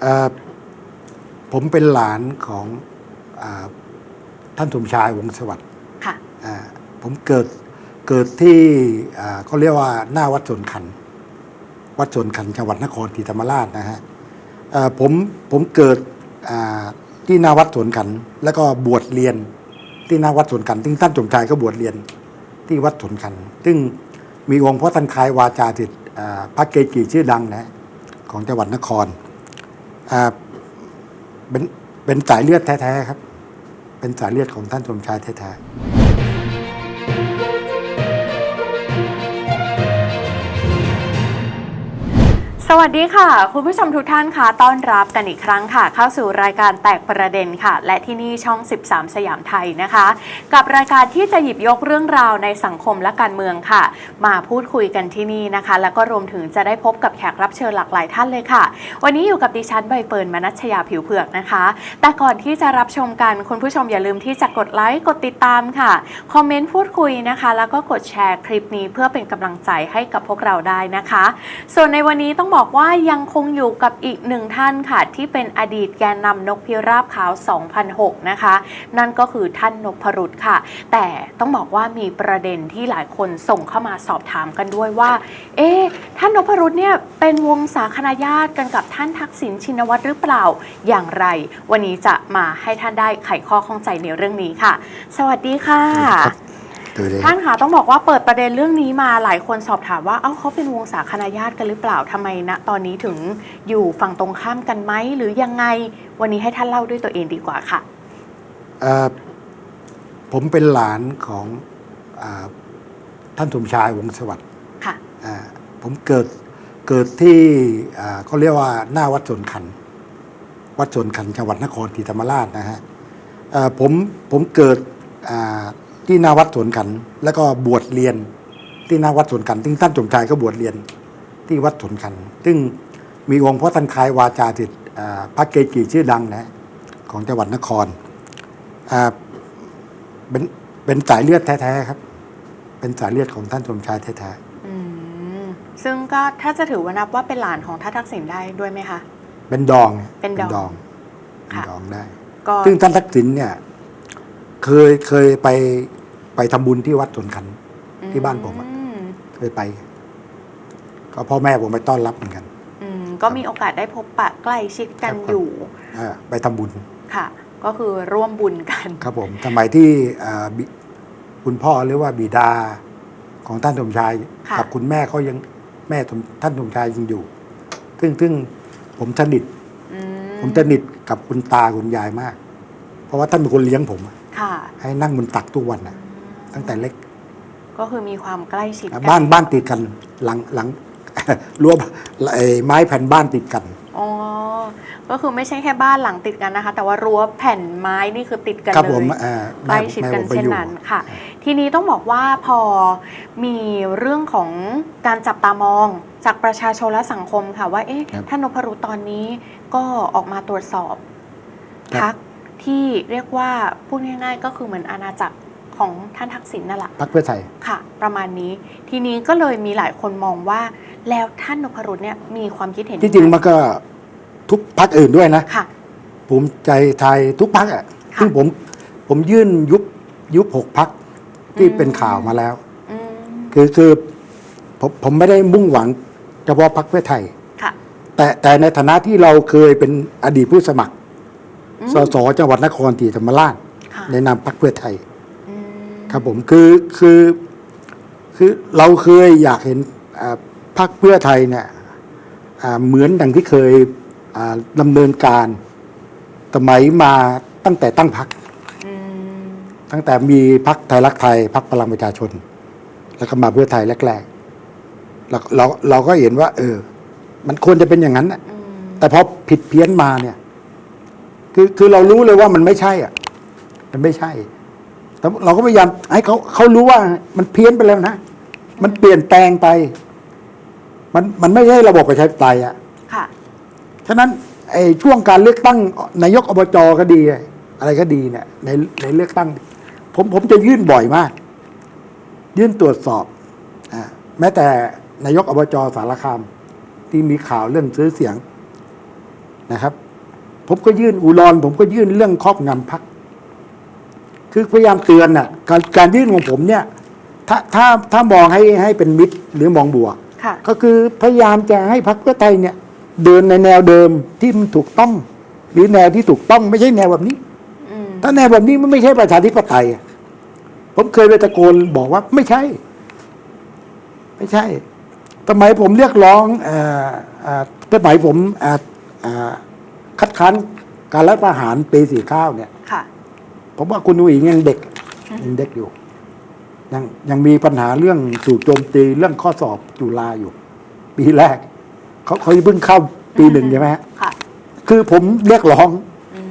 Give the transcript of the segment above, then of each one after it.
เอ่อผมเป็นหลานของอาท่านสมชายวงศ์สวัสดิ์ค่ะอ่าผมเกิดเกิดที่อ่าเขาเรียกว่าหน้าวัดสวนขัน วัดสวนขันจังหวัดนครศรีธรรมราชนะฮะเอ่อผมผมเกิดอ่าที่หน้าวัดสวนขัน แล้วก็บวชเรียนที่หน้าวัดสวนขันซึ่งท่านสมชายก็บวชเรียนที่วัดสวนขัน ซึ่งมีองค์พระท่านคล้ายวาจาสิทธิ์อ่าพระเกจิชื่อดังนะฮะของจังหวัดนครอ่าเป็น เป็นสายเลือดแท้ๆครับ เป็นสายเลือดของท่านสมชายแท้ๆ สวัสดีค่ะ คุณผู้ชมทุกท่านค่ะต้อนรับกันอีกครั้งค่ะ เข้าสู่รายการแตกประเด็นค่ะ และที่นี่ช่อง 13 สยามไทยนะคะ กับรายการที่จะหยิบยกเรื่องราวในสังคมและการเมืองค่ะ มาพูดคุยกันที่นี่นะคะ แล้วก็รวมถึงจะได้พบกับแขกรับเชิญหลากหลายท่านเลยค่ะ วันนี้อยู่กับดิฉันใบเฟิร์นมนัชยาผิวเผือกนะคะ แต่ก่อนที่จะรับชมกันคุณผู้ชมอย่าลืมที่จะกดไลค์กดติดตามค่ะคอมเมนต์พูดคุยนะคะ แล้วก็กดแชร์คลิปนี้เพื่อเป็นกำลังใจให้กับพวกเราได้นะคะ ส่วนในวันนี้ต้องบอกว่ายังคงอยู่กับอีกหนึ่งท่านค่ะ ที่เป็นอดีตแกนนำนกพิราบขาว 2006 นะคะ นั่นก็คือท่านนพรุษค่ะ แต่ต้องบอกว่ามีประเด็นที่หลายคนส่งเข้ามาสอบถามกันด้วยว่า เอ๊ะท่านนพรุษเนี่ยเป็นวงศาคณาญาติกันกับท่านทักษิณชินวัตรหรือเปล่าอย่างไร วันนี้จะมาให้ท่านได้ไขข้อข้องใจในเรื่องนี้ค่ะ สวัสดีค่ะ ดูดิ ท่านคะต้องบอกว่าเปิดประเด็นเรื่องนี้มาหลายคนสอบถามว่าเอ้าเขาเป็นวงศาคณาญาติกันหรือเปล่าทำไมณตอนนี้ถึงอยู่ฝั่งตรงข้ามกันไหมหรือยังไงวันนี้ให้ท่านเล่าด้วยตัวเองดีกว่าค่ะ เอ่อผมเป็นหลานของอาท่านสมชายวงศ์สวัสดิ์ค่ะ อ่าผมเกิดเกิดที่อ่าเขาเรียกว่าหน้าวัดสวนขัน วัดสวนขันจังหวัดนครศรีธรรมราชนะฮะเอ่อผมผมเกิดอ่า ที่หน้าวัดสวนขัน แล้วก็บวชเรียนที่หน้าวัดสวนขันซึ่งท่านสมชายก็บวชเรียนที่วัดสวนขัน ซึ่งมีองค์พระท่านคล้ายวาจาสิทธิ์อ่าพระเกจิชื่อดังนะฮะของจังหวัดนครอ่าเป็นเป็นสายเลือดแท้ๆครับ เป็นสายเลือดของท่านสมชายแท้ๆอืมซึ่งก็ถ้าจะถือว่านับว่าเป็นหลานของท่านทักษิณได้ด้วยไหมคะ เป็นดองเป็นดองเป็นค่ะดองได้ก็ซึ่งท่านทักษิณเนี่ย เคยเคยไป ไปทำบุญที่วัดสวนขันที่บ้านผมอะอืมเคยไป ก็พ่อแม่ผมไปต้อนรับเหมือนกันอืมก็มีโอกาสได้พบปะใกล้ชิดกันครับอยู่อ่าไปทำบุญค่ะ ก็คือร่วมบุญกัน ครับผมสมัยที่อ่าบิคุณพ่อหรือว่าบิดาของท่านสมชายค่ะกัคุณแม่เขายังแม่ท่านสมชายยังอยู่ ซึ่งซึ่งผมสนิทอืผมสนิทกับคุณตาคุณยายมาก เพราะว่าท่านเป็นคนเลี้ยงผมอะค่ะให้นั่งบนตักทุกวันนะ ตั้งแต่เล็ก ก็คือมีความใกล้ชิดกับ้านบ้านติดกันหลังหลังรั้วไอ้ไม้แผ่นบ้านติดกันอ๋อก็คือไม่ใช่แค่บ้านหลังติดกันนะคะ แต่ว่ารั้วแผ่นไม้นี่คือติดกันครับเลผมยเอ่อใกล้ชิดกันแม่ผมไปเช่นอยู่นั้นค่ะ ทีนี้ต้องบอกว่าพอมีเรื่องของการจับตามองจากประชาชนและสังคมค่ะว่าเอ๊ะครับท่านนพรุตตอนนี้ก็ออกมาตรวจสอบครับพักที่เรียกว่าพูดง่ายๆ ก็คือเหมือนอาณาจักร ของท่านทักษิณนั่นแหละพรรคเพื่อไทยค่ะ ประมาณนี้ ทีนี้ก็เลยมีหลายคนมองว่า แล้วท่านนพรุตเนี่ยมีความคิดเห็นที่จริงยัไมันก็ทุกพรรคอื่นด้วยนะค่ะภูมิใจไทยทุกพรรคอะค่ะซึ่งผมผมยื่นยุบยุบหกพรรคที่อืมเป็นข่าวมาแล้วอืมคือคือผมผมไม่ได้มุ่งหวังเฉพาะพรรคเพื่อไทยค่ะแต่แต่ในฐานะที่เราเคยเป็นอดีตผู้สมัครอืมสสจังหวัดนครศรีธรรมราชค่ะในนามพรรคเพื่อไทยอืม ครับผมคือคือคือเราเคยอยากเห็นอ่าพรรคเพื่อไทยเนี่ยอ่าเหมือนดังที่เคยอ่าดำเนินการสมัยมาตั้งแต่ตั้งพรรคอืมตั้งแต่มีพรรคไทยรักไทยพรรคพลังประชาชน แล้วก็มาเพื่อไทยแรกๆเราเราเราก็เห็นว่า เออ มันควรจะเป็นอย่างนั้นน่ะอืมแต่พอผิดเพี้ยนมาเนี่ย คือคือเรารู้เลยว่ามันไม่ใช่ อะ มันไม่ใช่ แต่เราก็พยายามให้เขาเขารู้ว่ามันเพี้ยนไปแล้วนะ มันเปลี่ยนแปลงไป มันมันไม่ใช่ระบบประชาธิปไตยอะ ค่ะ ฉะนั้นไอ้ช่วงการเลือกตั้งนายกอบจก็ดี อะไรก็ดีเนี่ยในในเลือกตั้ง ผมผมจะยื่นบ่อยมาก ยื่นตรวจสอบอ่าแม้แต่นายกอบจสารคาม ที่มีข่าวเรื่องซื้อเสียงนะครับ ผมก็ยื่นอุรอนผมก็ยื่นเรื่องครอบงำพัก คือพยายามเตือนน่ะการการยื่นของผมเนี่ยถ้าถ้าถ้ามองให้ให้เป็นมิตรหรือมองบวก ค่ะ ก็คือพยายามจะให้พรรคเพื่อไทยเนี่ย เดินในแนวเดิมที่มันถูกต้อง หรือแนวที่ถูกต้องไม่ใช่แนวแบบนี้ อืม ถ้าแนวแบบนี้มันไม่ใช่ประชาธิปไตยอะผมเคยไปตะโกนบอกว่าไม่ใช่ ไม่ใช่สมัยผมเรียกร้องเอ่อเอ่อสมัยผมเอ่อเอ่อคัดค้านการรัฐประหารปีสี่เก้าเนี่ย ค่ะ ผมว่าคุณอุ๋ยยังเด็กยังเด็กอยู่ ยังยังมีปัญหาเรื่องถูกโจมตีเรื่องข้อสอบจุฬาอยู่ ปีแรกเขาเขาเพิ่งเข้าปีหนึ่งใช่ไหมฮะค่ะ คือผมเรียกร้องอืม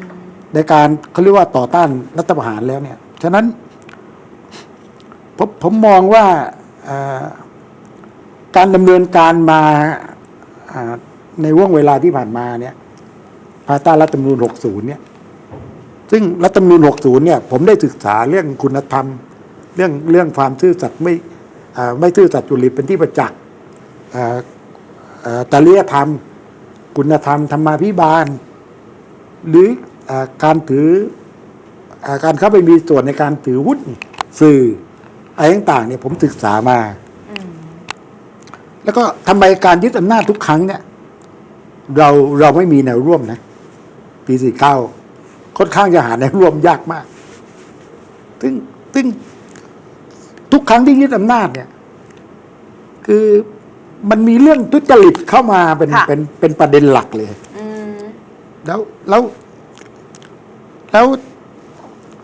ในการเขาเรียกว่าต่อต้านรัฐประหารแล้วเนี่ย ฉะนั้นผมผมมองว่าเอ่อการดำเนินการมาอ่าในว่วงเวลาที่ผ่านมาเนี่ยภายใต้รัฐธรรมนูญ60 เนี่ย ซึ่งรัฐธรรมนูญ60 เนี่ย ผมได้ศึกษาเรื่องคุณธรรม เรื่องเรื่องความซื่อสัตย์ไม่อ่าไม่ซื่อสัตย์จุริตเป็นที่ประจักษ์อ่าอ่าจริยธรรม คุณธรรมธรรมาภิบาล หรืออาการถืออาการเข้าไปมีส่วนในการถือหุ้นสื่ออะไรต่างๆเนี่ยผมศึกษามาอืมแล้วก็ทำไมการยึดอำนาจทุกครั้งเนี่ย เราเราไม่มีแนวร่วมนะปีสี่เก้า ค่อนข้างจะหาแนวร่วมยากมาก ซึ่งซึ่งทุกครั้งที่ยึดอำนาจเนี่ย คือมันมีเรื่องทุจริตเข้ามาเป็นค่ะ เป็นเป็นประเด็นหลักเลย อืม แล้วแล้วแล้ว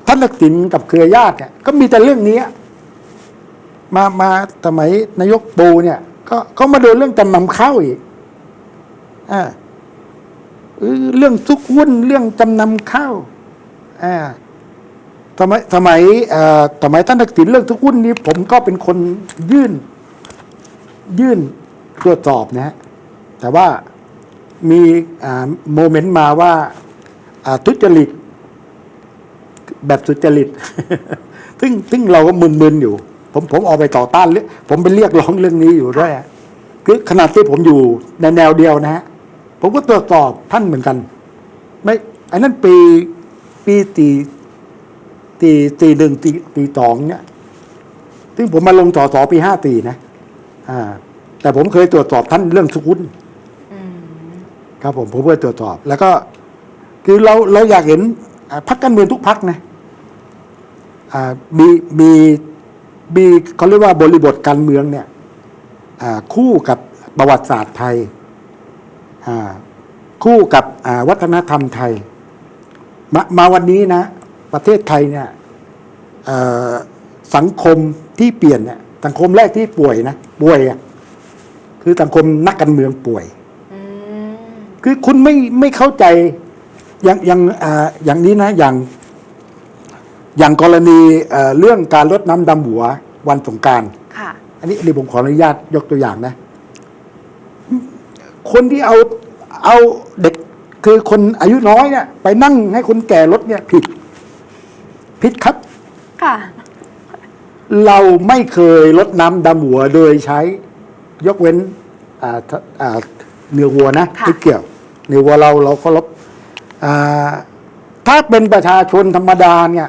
ท่านทักษิณกับเครือญาติเนี่ย ก็มีแต่เรื่องนี้มามาสมัยนายกปูเนี่ย ก็ก็มาโดนเรื่องจำนำข้าวอีกอ่า เรื่องซุกหุ้นเรื่องจำนำข้าวอ่าสมัยสมัยสมัยท่านทักษิณเรื่องทุกหุ้นนี้ ผมก็เป็นคนยื่น ยื่นตรวจสอบนะฮะแต่ว่ามีโมเมนต์มาว่าทุจริต แบบสุจริต ซึ่งซึ่งเราก็มึนๆอยู่ ผมผมออกไปต่อต้านเรื่องผมไปเรียกร้องเรื่องนี้อยู่ด้วยคือขนาดที่ผมอยู่ในแนวเดียวนะฮะ ผมก็ตรวจสอบท่านเหมือนกัน ไม่อันนั้นปีปีตีตีตีหนึ่งตีตีสองเนี่ยซึ่งผมมาลงสอสอปีห้าตีนะ อ่า แต่ผมเคยตรวจสอบท่านเรื่องสุขุนอืมครับผมผมเพื่อตรวจสอบ แล้วก็ คือเราเราอยากเห็นอ่าพรรคการเมืองทุกพรรคนะอ่ามีมีมีเขาเรียกว่าบริบทการเมืองเนี่ย อ่าคู่กับประวัติศาสตร์ไทยอ่า คู่กับอ่าวัฒนธรรมไทยมามาวันนี้นะ ประเทศไทยเนี่ยเอ่อสังคมที่เปลี่ยนเนี่ยสังคมแรกที่ป่วยนะป่วยอะคือสังคมนักการเมืองป่วยอืมคือคุณไม่ไม่เข้าใจอย่างอย่างอ่าอย่างนี้นะ อย่าง อย่างกรณีเอ่อเรื่องการลดน้ำดำหัววันสงกราร ค่ะ อันนี้อันนี้ผมขออนุญาตยกตัวอย่างนะ คนที่เอาเอาเด็กคือคนอายุน้อยเนี่ย ไปนั่งให้คนแก่ลดเนี่ยผิด ผิดครับ ค่ะ เราไม่เคยลดน้ำดำหัวโดยใช้ ยกเว้นอ่าถ้าอ่าเนื้อวัวนะค่ะที่เกี่ยวเนื้อวัวเราเราก็ลบอ่าถ้าเป็นประชาชนธรรมดาเนี่ย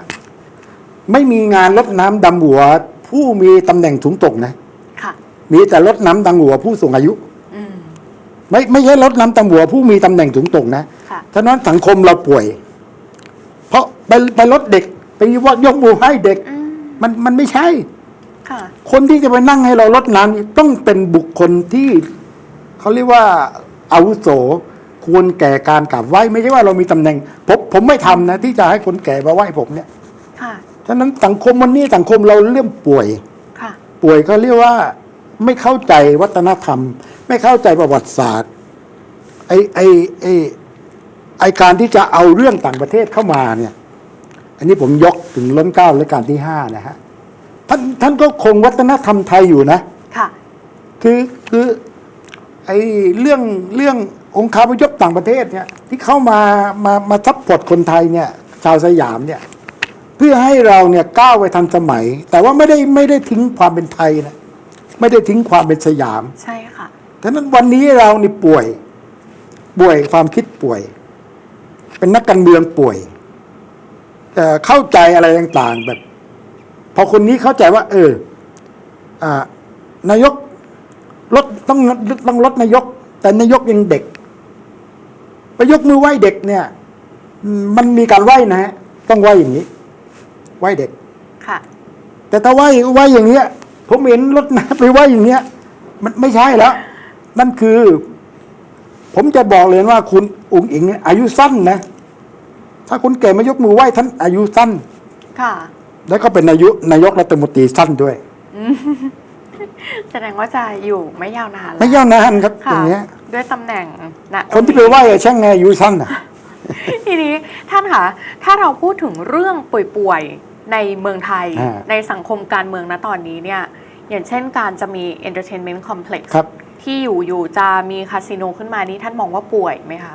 ไม่มีงานลดน้ำดำหัว ผู้มีตำแหน่งสูงตกนะ ค่ะ มีแต่ลดน้ำดำหัวผู้สูงอายุอืม ไม่ไม่ใช่ลดน้ำดำหัวผู้มีตำแหน่งสูงตกนะค่ะ ฉะนั้นสังคมเราป่วย เพราะไปไปลดเด็กไปว่ายกมือให้เด็ก อืมมันมันไม่ใช่ ค่ะ คนที่จะไปนั่งให้เราลดน้ำนี่ต้องเป็นบุคคลที่เขาเรียกว่าอาวุโสควรแก่การกราบไหว้ไม่ใช่ว่าเรามีตำแหน่ง ผมผมไม่ทำนะ ที่จะให้คนแก่มาไหว้ผมเนี่ยค่ะ ฉะนั้นสังคมวันนี้สังคมเราเริ่มป่วย ค่ะ ป่วยเขาเรียกว่า ไม่เข้าใจวัฒนธรรม ไม่เข้าใจประวัติศาสตร์ไอไอไอไอการที่จะเอาเรื่องต่างประเทศเข้ามาเนี่ย อันนี้ผมยกถึงล้นเกล้าและการที่ห้านะฮะท่านท่านก็คงวัฒนธรรมไทยอยู่นะค่ะคือคือไอ้เรื่องเรื่ององค์คาพยพต่างประเทศเนี่ย ที่เข้ามามามาซัพพอร์ตคนไทยเนี่ย ชาวสยามเนี่ย เพื่อให้เราเนี่ยก้าวไปทันสมัย แต่ว่าไม่ได้ไม่ได้ทิ้งความเป็นไทยนะ ไม่ได้ทิ้งความเป็นสยามใช่ค่ะฉะนั้นวันนี้เรานี่ป่วย ป่วยความคิดป่วยอเป็นนักการเมืองป่วยเอ่อเข้าใจอะไรต่างๆ แบบ พอคนนี้เข้าใจว่า เอออ่านายกลดต้องต้องลดนายก แต่นายกยังเด็กไปยกมือไหว้เด็กเนี่ยอืมมันมีการไหว้นะฮะต้องไหว้อย่างนี้ ไหว้เด็กค่ะ แต่ถ้าไหว้ไหว้อย่างเนี้ย ผมเห็นรถน้ำไปไหว้อย่างเนี้ย มันไม่ใช่แล้ว นั่นคือ ผมจะบอกเลยว่าคุณอุ๋งอิงเนี่ยอายุสั้นนะ ถ้าคนแก่มายกมือไหว้ท่านอายุสั้น ค่ะ แล้วก็เป็นนายกนายกรัฐมนตรีสั้นด้วย แสดงว่าจะอยู่ไม่ยาวนานแล้วไม่ยาวนานครับอค่ะย่างเงี้ย ด้วยตำแหน่งณคนที่ไปไหว้อะช่างไงอายุสั้นอะ ทีนี้ท่านคะถ้าเราพูดถึงเรื่องป่วยๆ ในเมืองไทย อ่า ในสังคมการเมืองณตอนนี้เนี่ย อย่างเช่นการจะมี entertainment complex ครับ ที่อยู่อยู่จะมีคาสิโนขึ้นมานี่ท่านมองว่าป่วยไหมคะ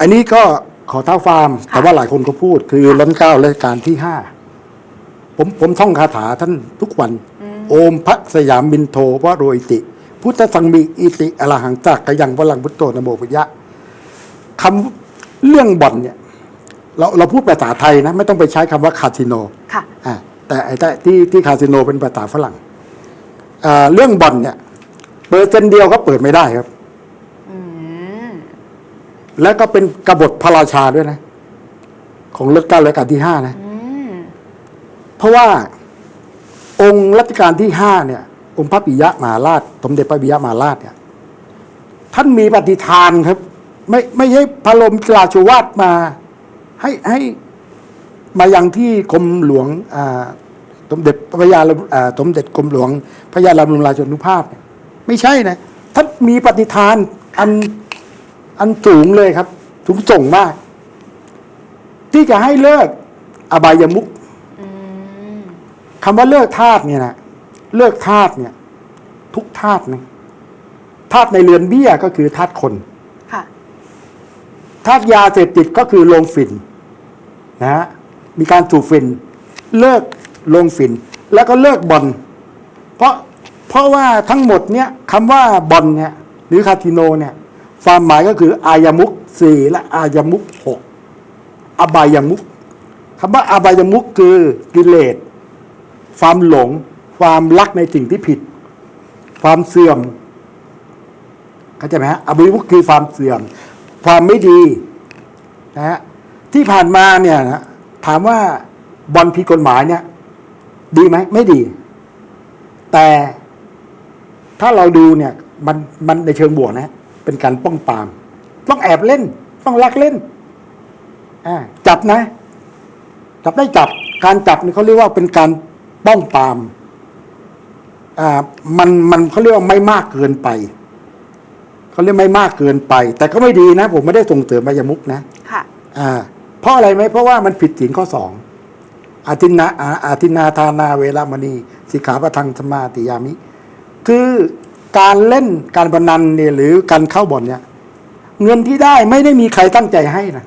อันนี้ก็ขอเท้าฟาร์มค่ะแต่ว่าหลายคนก็พูดคือล้นเกล้ารัชการที่ห้าผมผมท่องคาถาท่านทุกวัน โอมพระสยามบินโทวโรอิติ พุทธสังมีอิติอรหังจักกยังวลังพุทโธนโมปยะคำเรื่องบ่อนเนี่ย เราเราพูดภาษาไทยนะ ไม่ต้องไปใช้คำว่าคาสิโน ค่ะอ่า แต่ไอ้แต่ที่ที่คาสิโนเป็นภาษาฝรั่งอ่าเรื่องบ่อนเนี่ยเปิดเซนเดียวก็เปิดไม่ได้ครับอืมแล้วก็เป็นกบฏพระราชาด้วยนะ ของรัชกาลรัชกาลที่ห้านะอืมเพราะว่าองค์รัชกาลที่ห้าเนี่ย องค์พระปิยะมหาราชสมเด็จพระปิยะมหาราชเนี่ย ท่านมีปฏิทานครับ ไม่ไม่ใช่พระลมราชวาทมา ให้ให้ มายังที่กรมหลวงอ่าสมเด็จพระยาอ่าสมเด็จกรมหลวงพระยาลำลุงราชนุภาพเนี่ยไม่ใช่นะท่านมีปฏิทานอันอันสูงเลยครับสูงส่งมาก ที่จะให้เลิกอบายมุขอืมคำว่าเลิกทาสเนี่ยนะเลิกทาสเนี่ย ทุกทาสนะทาสในเรือนเบี้ยก็คือทาสคนค่ะทาสยาเสพติดก็คือโรงฝิ่นนะฮะ มีการสูบฝิ่นเลิกโรงฝิ่นแล้วก็เลิกบอลเพราะเพราะว่าทั้งหมดเนี่ยคำว่าบอลเนี่ยหรือคาสิโนเนี่ยความหมายก็คือ อายมุกสี่และอายมุกหกอบายมุกคำว่าอบายมุกคือกิเลสความหลง ความรักในสิ่งที่ผิด ความเสื่อมเข้าใจไหมฮะอบายมุกคือความเสื่อม ความไม่ดีนะฮะที่ผ่านมาเนี่ยนะ ถามว่าบอลผิดกฎหมายเนี่ย ดีไหมไม่ดี แต่ถ้าเราดูเนี่ย มันมันในเชิงบวกนะ เป็นการป้องปราม ต้องแอบเล่น ต้องลักเล่นอ่าจับนะ จับได้จับ การจับนี่เขาเรียกว่าเป็นการป้องปรามอ่ามันมันเขาเรียกว่าไม่มากเกินไปเขาเรียกไม่มากเกินไป แต่ก็ไม่ดีนะ ผมไม่ได้ส่งเสริมใบายมุกนะ ค่ะ อ่าเพ ราะอะไรไหมเพราะว่ามันผิดศีลข้อสองอาทินาอาทินาทานาเวรามณีสิกขาปะทังสมาติยามิ คือการเล่นการพนันเนี่ยหรือการเข้าบ่อนเนี่ย เงินที่ได้ไม่ได้มีใครตั้งใจให้นะ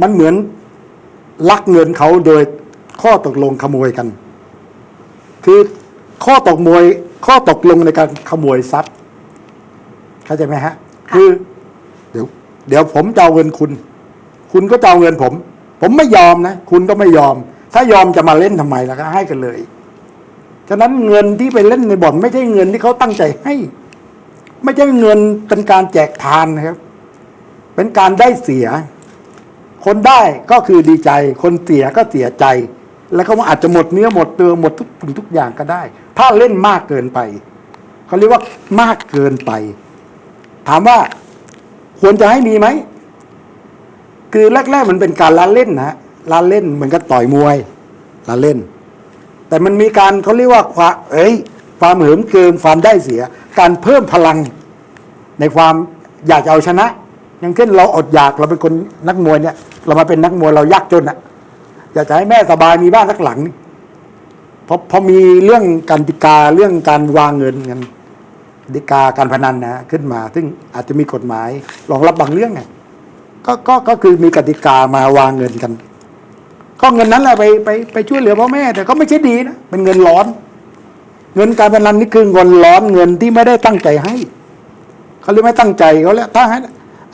มันเหมือนลักเงินเขาโดยข้อตกลงขโมยกัน คือข้อตกมวยข้อตกลงในการขโมยทรัพย์เข้าใจไหมฮะค่ะคือ เดี๋ยว เดี๋ยวผมจะเอาเงินคุณ คุณก็จะเอาเงินผม ผมไม่ยอมนะ คุณก็ไม่ยอม ถ้ายอมจะมาเล่นทำไมล่ะก็ให้กันเลย ฉะนั้นเงินที่ไปเล่นในบ่อนไม่ใช่เงินที่เขาตั้งใจให้ ไม่ใช่เงินเป็นการแจกทานนะครับ เป็นการได้เสีย คนได้ก็คือดีใจ คนเสียก็เสียใจ แล้วก็อาจจะหมดเนื้อหมดตัวหมดทุกสิ่งทุกอย่างก็ได้ ถ้าเล่นมากเกินไปเขาเรียกว่ามากเกินไป ถามว่าควรจะให้มีไหม คือแรก ๆ มันเป็นการละเล่นนะละเล่นเหมือนกับต่อยมวยละเล่น แต่มันมีการเขาเรียกว่าความเอ้ยความเหิมเกิมความได้เสีย การเพิ่มพลังในความอยากจะเอาชนะ อย่างเช่นเราอดอยากเราเป็นคนนักมวยเนี่ย เรามาเป็นนักมวยเรายากจนอะอยากจะให้แม่สบายมีบ้านสักหลังนี่พอพอมีเรื่องการติกาเรื่องการวางเงินกันติกาการพนันนะขึ้นมา ซึ่งอาจจะมีกฎหมายรองรับบางเรื่องไง ก็ก็ก็คือมีกติกามาวางเงินกัน ก็เงินนั้นแหละไปไปไปช่วยเหลือพ่อแม่ แต่ก็ไม่ใช่ดีนะเป็นเงินร้อน เงินการพนันนี่คือเงินร้อนเงินที่ไม่ได้ตั้งใจให้เขาเรียกไม่ตั้งใจเขาแล้วถ้าให้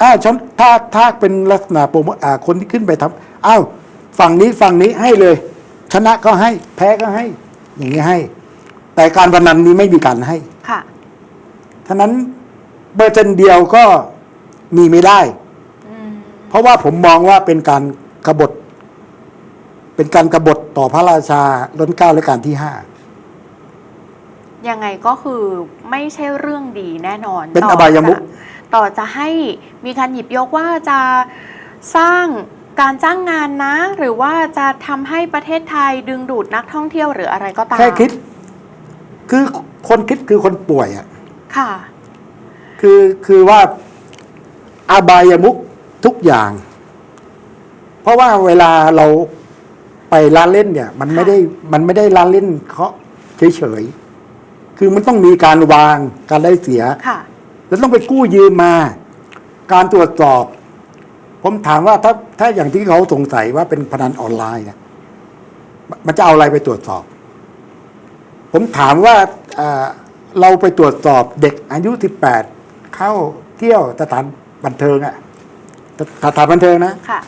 อ้าวฉันถ้าถ้าเป็นลักษณะโปรโมอ่าคนที่ขึ้นไปทำอ้าวฝั่งนี้ฝั่งนี้ให้เลย ชนะก็ให้ แพ้ก็ให้ อย่างนี้ให้ แต่การพนันนี้ไม่มีการให้ค่ะฉะนั้นเปอร์เซ็นต์เดียวก็มีไม่ได้อืมเพ ราะว่าผมมองว่าเป็นการกบฏ เป็นการกบฏต่อพระราชาล้นเกล้าและการที่ห้ายังไงก็คือไม่ใช่เรื่องดีแน่นอน เป็นต่อบายมุขจะต่อจะให้มีการหยิบยกว่าจะสร้างการจ้างงานนะ หรือว่าจะทำให้ประเทศไทยดึงดูดนักท่องเที่ยวหรืออะไรก็ตามแค่คิด คือคนคิดคือคนป่วยอะค่ะ คือคือว่าอบายมุข ทุกอย่าง เพราะว่าเวลาเราไปร้านเล่นเนี่ย มันไม่ได้มันไม่ได้ร้านเล่นเขาเฉยๆคือมันต้องมีการวางการได้เสียค่ะ แล้วต้องไปกู้ยืมมา การตรวจสอบ ผมถามว่าถ้าถ้าอย่างที่เขาสงสัยว่าเป็นพนันออนไลน์เนี่ยมันจะเอาอะไรไปตรวจสอบ ผมถามว่าเอ่อเราไปตรวจสอบเด็กอายุสิบแปดเข้าเที่ยวสถานบันเทิงอะ สถานบันเทิงนะ ค่ะ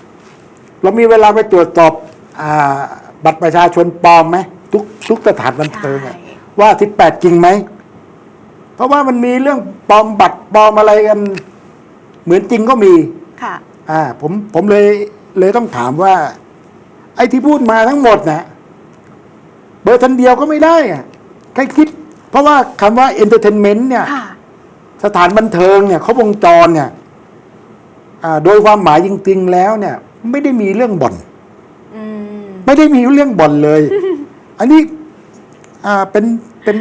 เรามีเวลาไปตรวจสอบอาบัตรประชาชนปลอมไหมทุกทุกสถานบันเทิงอะใช่ ว่าสิบแปดจริงไหม เพราะว่ามันมีเรื่องปลอมบัตรปลอมอะไรกัน เหมือนจริงก็มี ค่ะ อ่าผมผมเลยเลยต้องถามว่า ไอ้ที่พูดมาทั้งหมดนะเบอร์ทันเดียวก็ไม่ได้อะใครคิด เพราะว่าคำว่าเอนเตอร์เทนเมนต์เนี่ย ค่ะ สถานบันเทิงเนี่ยเขาวงจรเนี่ยอ่า โดยความหมายจริง ๆ แล้วเนี่ย ไม่ได้มีเรื่องบ่อนอืมไม่ได้มีเรื่องบ่อนเลย อันนี้อ่าเป็นเป็น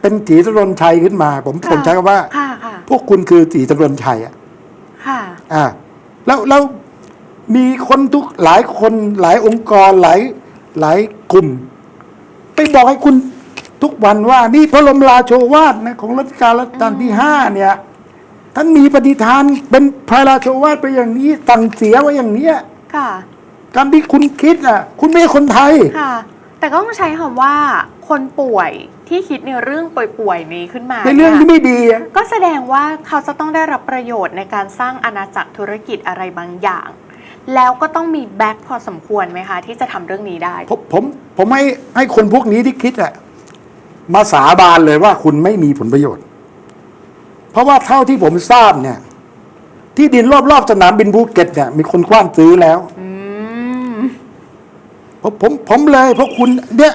เป็นสีตรนชัยขึ้นมา ผมค่ะผมใช้คำว่าค่ะค่ะพวกคุณคือสีตรนชัยอะค่ะอ่า แล้วแล้วมีคนทุกหลายคนหลายองค์กรหลายหลายกลุ่ม ไปบอกให้คุณทุกวันว่า นี่พระบรมราโชวาทนะของรัชกาลรัชกาลที่ห้าเนี่ย ท่านมีปฏิทานเป็นพระราโชวาทไปอย่างนี้สั่งเสียไว้อย่างเนี้ยค่ะ การที่คุณคิดอะ คุณไม่ใช่คนไทยค่ะ แต่ก็ต้องใช้คำว่าคนป่วยที่คิดในเรื่องป่วยๆนี้ขึ้นมาในเรื่องนี่ยที่ไม่ดีอะก็แสดงว่าเขาจะต้องได้รับประโยชน์ในการสร้างอาณาจักรธุรกิจอะไรบางอย่าง แล้วก็ต้องมีแบ็คพอสมควรไหมคะที่จะทำเรื่องนี้ได้ผมผมผมให้ให้คนพวกนี้ที่คิดอะมาสาบานเลยว่าคุณไม่มีผลประโยชน์ เพราะว่าเท่าที่ผมทราบเนี่ย ที่ดินรอบๆสนามบินภูเก็ตเนี่ย มีคนกว้านซื้อแล้วอืมผมผมผมเลยเพราะคุณ เนี่ย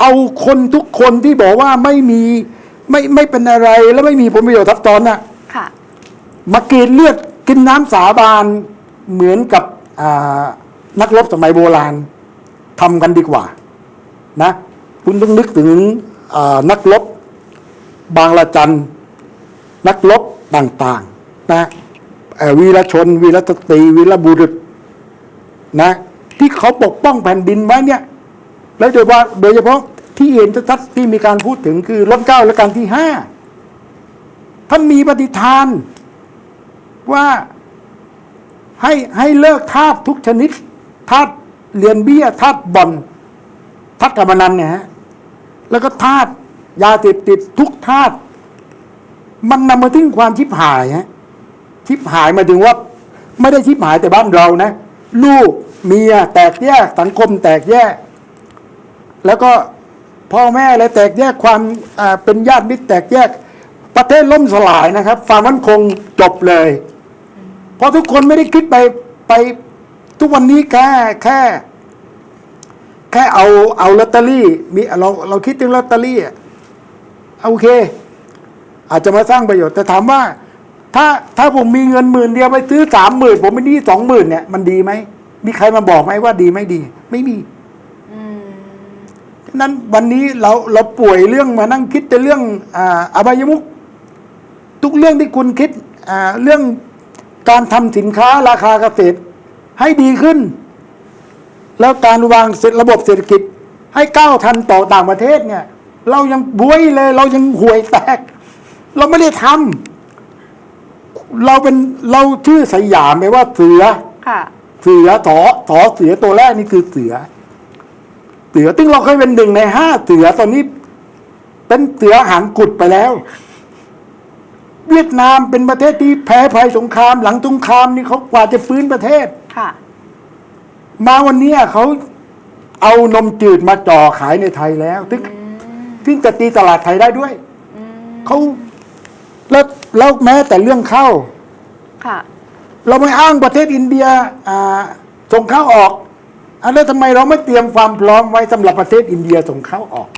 เอาคนทุกคนที่บอกว่าไม่มีไม่ไม่เป็นอะไรแล้วไม่มีผลประโยชน์ทับซ้อนน่ะค่ะ มากินเลือดกินน้ำสาบานเหมือนกับอ่านักรบสมัยโบราณทำกันดีกว่า นะ คุณต้องนึกถึงอ่านักรบบางละจัน นักรบต่างๆนะวีรชน วีรสตรีวีรบุรุษนะที่เขาปกป้องแผ่นดินไว้เนี่ยแล้วโดยว่าโดยเฉพาะที่เห็นชัดที่มีการพูดถึงคือรัชเก้าและการที่ห้าท่านมีปฏิทาน ว่าให้ให้เลิกทาสทุกชนิดทาสเรียนเบี้ยทาสบ่อนทาสการพนันเนี่ยฮะแล้วก็ทาสยาเสพติดทุกทาส มันนำมาถึงความชิบหายฮะชิบหายมาถึงว่า ไม่ได้ชิบหายแต่บ้านเรานะ ลูกเมียแตกแยกสังคมแตกแยก แล้วก็พ่อแม่อะไรแตกแยกความเป็นญาติมิตรแตกแยก ประเทศล่มสลายนะครับความมั่นคงจบเลย เพราะทุกคนไม่ได้คิดไปไปทุกวันนี้แค่แค่ แค่เอาเอาลอตเตอรี่ มีเราเราคิดถึงลอตเตอรี่อะโอเค อาจจะมาสร้างประโยชน์แต่ถามว่า ถ้าถ้าผมมีเงินหมื่นเดียวไปซื้อสามหมื่นผมไม่ดีสองหมื่นเนี่ยมันดีไหมมีใครมาบอกไหมว่าดีไม่ดี ไม่มีอืมฉะนั้นวันนี้เราเราป่วยเรื่องมานั่งคิดแต่เรื่องอ่าอบายมุขทุกเรื่องที่คุณคิดอ่าเรื่องการทำสินค้าราคาเกษตรให้ดีขึ้น แล้วการวางระบบเศรษฐกิจ ให้ก้าวทันต่อต่างประเทศเนี่ย เรายังบวยเลย เรายังห่วยแตก เราไม่ได้ทำเราเป็นเราชื่อสยามไปว่าเสือค่ะ เสือถอถอเสือตัวแรกนี่คือเสือ เสือซึ่งเราเคยเป็นหนึ่งในห้าเสือตอนนี้ เป็นเสือหางกุดไปแล้ว เวียดนามเป็นประเทศที่แพ้ภัยสงคราม หลังสงครามนี่เขากว่าจะฟื้นประเทศค่ะมาวันเนี้ยเขาเอานมจืดมาจ่อขายในไทยแล้วถึงถึงจะตีตลาดไทยได้ด้วยเขา แล้วแล้วแม้แต่เรื่องข้าวค่ะ เราไม่อ้างประเทศอินเดียอ่าส่งข้าวออกอันแล้วทำไมเราไม่เตรียมความพร้อมไว้สำหรับประเทศอินเดียส่งข้าวออก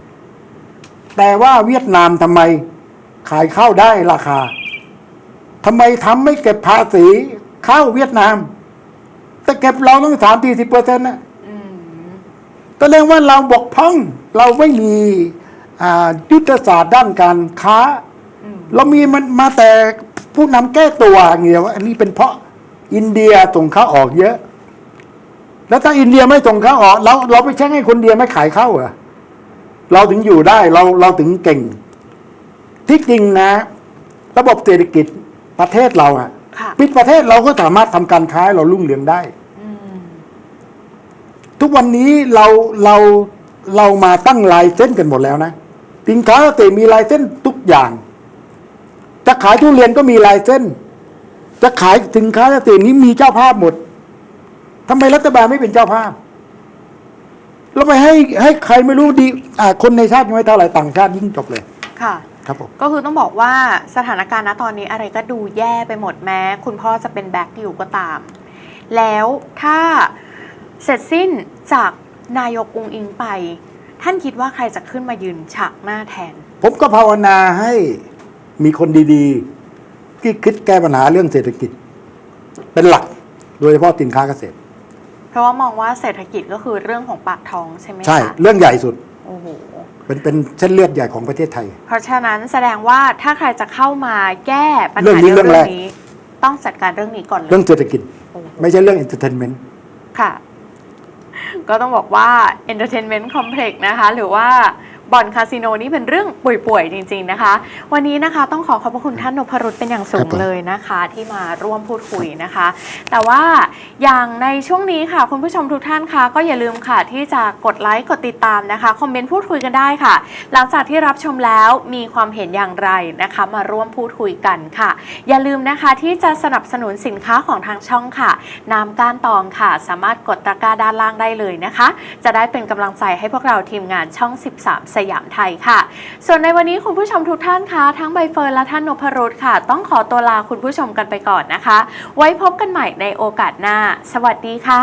แต่ว่าเวียดนามทำไมขายข้าวได้ราคาทำไมทำไม่เก็บภาษีข้าวเวียดนาม แต่เก็บเราต้องสามสี่สิบเปอร์เซ็นต์นะอืมแสดงว่าเราบกพร่องเราไม่มีอ่ายุทธศาสตร์ด้านการค้าอืม เรามีมันมาแต่ผู้นำแก้ตัวอย่างเดียวอันนี้เป็นเพราะอินเดียส่งข้าวออกเยอะ แล้วถ้าอินเดียไม่ส่งข้าวออก เราเราไปแช่งให้คนเดียวไม่ขายข้าวเหรอเราถึงอยู่ได้เราเราถึงเก่ง ที่จริงนะ ระบบเศรษฐกิจประเทศเราอะค่ะปิดประเทศเราก็สามารถทำการค้าให้เรารุ่งเรืองได้อืมทุกวันนี้เราเราเรามาตั้งลายเส้นกันหมดแล้วนะสินค้าเกษตรมีลายเส้นทุกอย่าง จะขายทุเรียนก็มีลายเส้น จะขายสินค้าเกษตรนี้มีเจ้าภาพหมดทำไมรัฐบาลไม่เป็นเจ้าภาพเราไปให้ให้ใครไม่รู้ดีอ่าคนในชาติไม่เท่าไหร่ต่างชาติยิ่งจบเลยค่ะครับผมก็คือต้องบอกว่าสถานการณ์ณตอนนี้อะไรก็ดูแย่ไปหมดแม้ คุณพ่อจะเป็นแบ็คอยู่ก็ตาม แล้วถ้าเสร็จสิ้นจากนายกอุงอิงไป ท่านคิดว่าใครจะขึ้นมายืนฉากหน้าแทน ผมก็ภาวนาให้ มีคนดีๆ ที่คิดแก้ปัญหาเรื่องเศรษฐกิจ เป็นหลักโดยเฉพาะสินค้าเกษตร เพราะว่ามองว่าเศรษฐกิจก็คือเรื่องของปากท้องใช่ไหมคะใช่ เรื่องใหญ่สุดโอ้โหเป็นเป็นเส้นเลือดใหญ่ของประเทศไทย เพราะฉะนั้นแสดงว่าถ้าใครจะเข้ามาแก้ปัญเรื่หาองนี้ในเรื่องเรื่แรอกงนี้ ต้องจัดการเรื่องนี้ก่อนเลยเรื่องเศรษฐกิจ โอ้โห ไม่ใช่เรื่องเอนเตอร์เทนเมนต์ ค่ะ ก็ต้องบอกว่า Entertainment Complex นะคะ หรือว่า บ่อนคาสิโนนี่เป็นเรื่องป่วยๆจริง ๆนะคะ วันนี้นะคะต้องขอขอบพระคุณท่านนพรุษเป็นอย่างสูครังบผมเลยนะคะ ที่มาร่วมพูดคุยนะคะ แต่ว่าอย่างในช่วงนี้ค่ะคุณผู้ชมทุกท่านคะก็อย่าลืมค่ะ ที่จะกดไลค์กดติดตามนะคะคอมเมนต์พูดคุยกันได้ค่ะ หลังจากที่รับชมแล้วมีความเห็นอย่างไรนะคะ มาร่วมพูดคุยกันค่ะ อย่าลืมนะคะที่จะสนับสนุนสินค้าของทางช่องค่ะน้ำก้านตองค่ะ สามารถกดตะกร้าด้านล่างได้เลยนะคะ จะได้เป็นกำลังใจให้พวกเราทีมงานช่อง 13สยามไทยค่ะ ส่วนในวันนี้คุณผู้ชมทุกท่านคะทั้งใบเฟิร์นและท่านนพรสค่ะ ต้องขอตัวลาคุณผู้ชมกันไปก่อนนะคะ ไว้พบกันใหม่ในโอกาสหน้า สวัสดีค่ะ